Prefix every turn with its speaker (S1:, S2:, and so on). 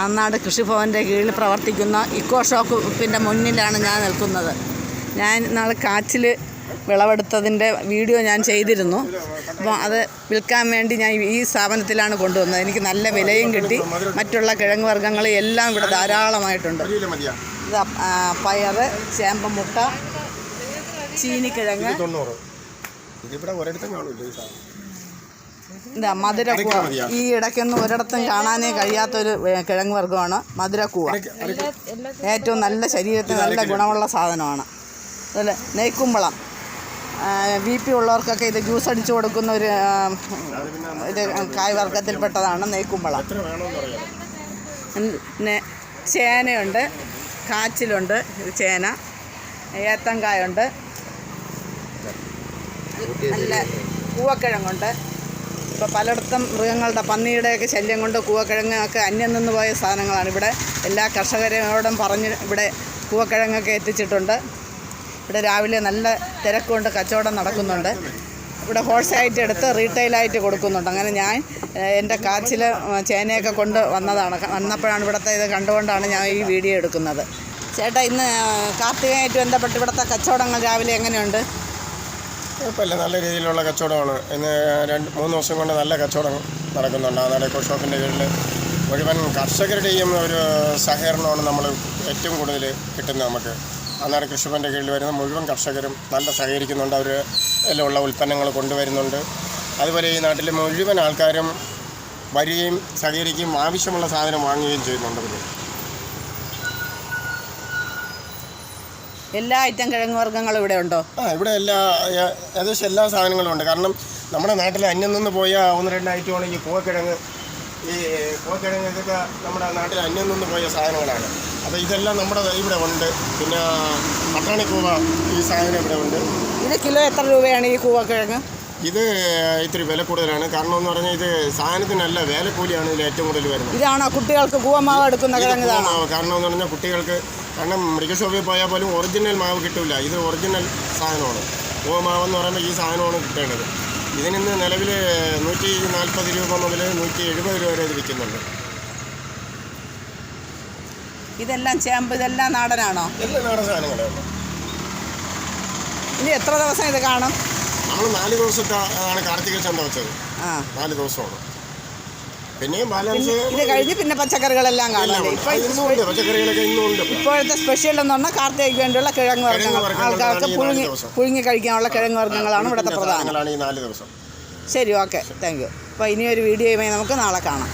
S1: ആനാട് കൃഷിഭവന്റെ കീഴിൽ പ്രവർത്തിക്കുന്ന ഇക്കോ ഷോപ്പിന്റെ മുന്നിലാണ് ഞാൻ നിൽക്കുന്നത്. ഞാൻ നാളെ കാച്ചിൽ വിളവെടുത്തതിന്റെ വീഡിയോ ഞാൻ ചെയ്തിരുന്നു. അപ്പോൾ അത് വിൽക്കാൻ വേണ്ടി ഞാൻ ഈ സ്ഥാപനത്തിലാണ് കൊണ്ടുവന്നത്. എനിക്ക് നല്ല വിലയും കിട്ടി. മറ്റുള്ള കിഴങ്ങ് വർഗങ്ങൾ എല്ലാം ഇവിടെ ധാരാളമായിട്ടുണ്ട്. ഇത് പയർ ചേമ്പമുട്ട ചീനിക്കിഴങ്ങ്.
S2: ഇതിവിടെ ഒരിടത്തും കാണില്ല ഈ സാധനം.
S1: ഇതാ മധുരക്കൂവ ഈ ഇടയ്ക്കൊന്നും ഒരിടത്തും കാണാനേ കഴിയാത്തൊരു കിഴങ്ങ് വർഗമാണ്. മധുരക്കൂവ ഏറ്റവും നല്ല ശരീരത്തിന് നല്ല ഗുണമുള്ള സാധനമാണ്. അതുപോലെ നെയ്ക്കുമ്പളം. ബി പി ഉള്ളവർക്കൊക്കെ ഇത് ജ്യൂസ് അടിച്ചു കൊടുക്കുന്ന ഒരു ഇത് കായ് വർഗത്തിൽപ്പെട്ടതാണ് നെയ്ക്കുമ്പളം. പിന്നെ ചേനയുണ്ട് കാച്ചിലുണ്ട് ചേന ഏത്തങ്കായുണ്ട് നല്ല കൂവക്കിഴങ്ങുണ്ട് ഇപ്പോൾ പലയിടത്തും മൃഗങ്ങളുടെ പന്നിയുടെയൊക്കെ ശല്യം കൊണ്ട് കൂവക്കിഴങ്ങ് ഒക്കെ അന്യം നിന്ന് പോയ സാധനങ്ങളാണ്. ഇവിടെ എല്ലാ കർഷകരോടും പറഞ്ഞ് ഇവിടെ കൂവക്കിഴങ്ങൊക്കെ എത്തിച്ചിട്ടുണ്ട്. ഇവിടെ രാവിലെ നല്ല തിരക്കുകൊണ്ട് കച്ചവടം നടക്കുന്നുണ്ട്. ഇവിടെ ഹോൾസെയിലായിട്ട് എടുത്ത് റീറ്റെയിലായിട്ട് കൊടുക്കുന്നുണ്ട്. അങ്ങനെ ഞാൻ എന്റെ കാച്ചിൽ ചേനയൊക്കെ കൊണ്ട് വന്നതാണ്. വന്നപ്പോഴാണ് ഇവിടുത്തെ ഇത് കണ്ടുകൊണ്ടാണ് ഞാൻ ഈ വീഡിയോ എടുക്കുന്നത്. ചേട്ടാ ഇന്ന് കാർത്തികയായിട്ട് ബന്ധപ്പെട്ട് ഇവിടുത്തെ കച്ചവടങ്ങൾ രാവിലെ എങ്ങനെയുണ്ട്?
S2: കുഴപ്പമില്ല. നല്ല രീതിയിലുള്ള കച്ചവടമാണ്. ഇന്ന് രണ്ട് മൂന്ന് ദിവസം കൊണ്ട് നല്ല കച്ചവടം നടക്കുന്നുണ്ട്. ആ എക്കോ ഷോപ്പിന്റെ കീഴിൽ മുഴുവൻ കർഷകരുടെയും ഒരു സഹകരണമാണ് നമ്മൾ ഏറ്റവും കൂടുതൽ കിട്ടുന്നത് നമുക്ക്. അന്നാട് കൃഷിഭവന്റെ കീഴിൽ വരുന്ന മുഴുവൻ കർഷകരും നല്ല സഹകരിക്കുന്നുണ്ട്. അവർ ഉള്ള ഉൽപ്പന്നങ്ങൾ കൊണ്ടുവരുന്നുണ്ട്. അതുപോലെ ഈ നാട്ടിലെ മുഴുവൻ ആൾക്കാരും വരികയും സഹകരിക്കുകയും ആവശ്യമുള്ള സാധനം വാങ്ങുകയും ചെയ്യുന്നുണ്ട്.
S1: എല്ലാ ഐറ്റം കിഴങ്ങ് വർഗങ്ങളും ഇവിടെ ഉണ്ടോ?
S2: ആ ഇവിടെ എല്ലാ ഏകദേശം എല്ലാ സാധനങ്ങളും ഉണ്ട്. കാരണം നമ്മുടെ നാട്ടിൽ അന്യം നിന്ന് പോയ ഒന്ന് രണ്ട് ഐറ്റമാണ് ഈ പൂവക്കിഴങ്ങ്. ഈ പൂവക്കിഴങ്ങ് ഇതൊക്കെ നമ്മുടെ നാട്ടിൽ അന്യം നിന്ന് പോയ സാധനങ്ങളാണ്. അപ്പോൾ ഇതെല്ലാം നമ്മുടെ ഇവിടെ ഉണ്ട്. പിന്നെ പട്ടാണിക്കൂവ ഈ സാധനം ഇവിടെ ഉണ്ട്.
S1: ഇത് കിലോ എത്ര രൂപയാണ് ഈ കൂവക്കിഴങ്ങ്?
S2: ഇത് ഇത്തിരി വില കൂടുതലാണ്. കാരണം എന്ന് പറഞ്ഞാൽ ഇത് സാധനത്തിനല്ല വേലക്കൂലിയാണ് ഇതിൽ ഏറ്റവും കൂടുതൽ വരുന്നത്.
S1: ഇതാണോ കുട്ടികൾക്ക് കൂവമാവ് എടുക്കുന്ന കിഴങ്ങ്
S2: കാരണം എന്ന് പറഞ്ഞാൽ കുട്ടികൾക്ക് കാരണം മെഡിക്കൽ ഷോപ്പിൽ പോയാൽ പോലും ഒറിജിനൽ മാവ് കിട്ടില്ല ഇത് ഒറിജിനൽ സാധനമാണ്. ഓ എന്ന് പറയുമ്പോൾ ഈ സാധനമാണ് കിട്ടേണ്ടത്. ഇതിനിന്ന് നിലവിൽ നൂറ്റി നാൽപ്പത് രൂപ മുതൽ നൂറ്റി എഴുപത് രൂപ വരെ ഇത് വിൽക്കുന്നുണ്ട്.
S1: ഇതെല്ലാം ചേമ്പ് ഇതെല്ലാം നാടനാണോ?
S2: എല്ലാ നാടൻ സാധനങ്ങളാണ്.
S1: ഇനി എത്ര ദിവസം ഇത് കാണും?
S2: നമ്മൾ നാല് ദിവസത്തെ ആണ് കാർത്തിക ചന്ത വെച്ചത്.
S1: ആ.
S2: നാല് ദിവസമാണ്. പിന്നെയും ബാലൻസ്
S1: ഇത് കഴിഞ്ഞ് പിന്നെ പച്ചക്കറികളെല്ലാം കാണാം.
S2: ഉണ്ട്. ഉണ്ട് പച്ചക്കറികളൊക്കെ ഇന്നും ഉണ്ട്
S1: ഇപ്പോഴത്തെ സ്പെഷ്യൽ എന്ന് പറഞ്ഞാൽ കാർത്തികയ്ക്ക് വേണ്ടിയുള്ള കിഴങ്ങ്
S2: വർഗങ്ങൾ.
S1: ആൾക്കാർക്ക് പുഴുങ്ങി. പുഴുങ്ങി കഴിക്കാനുള്ള കിഴങ്ങ് വർഗങ്ങളാണ് ഇവിടുത്തെ പ്രധാനം.
S2: ഈ നാല് ദിവസം.
S1: ശരി ഓക്കെ താങ്ക് യു അപ്പോൾ ഇനിയൊരു വീഡിയോയുമായി നമുക്ക് നാളെ കാണാം.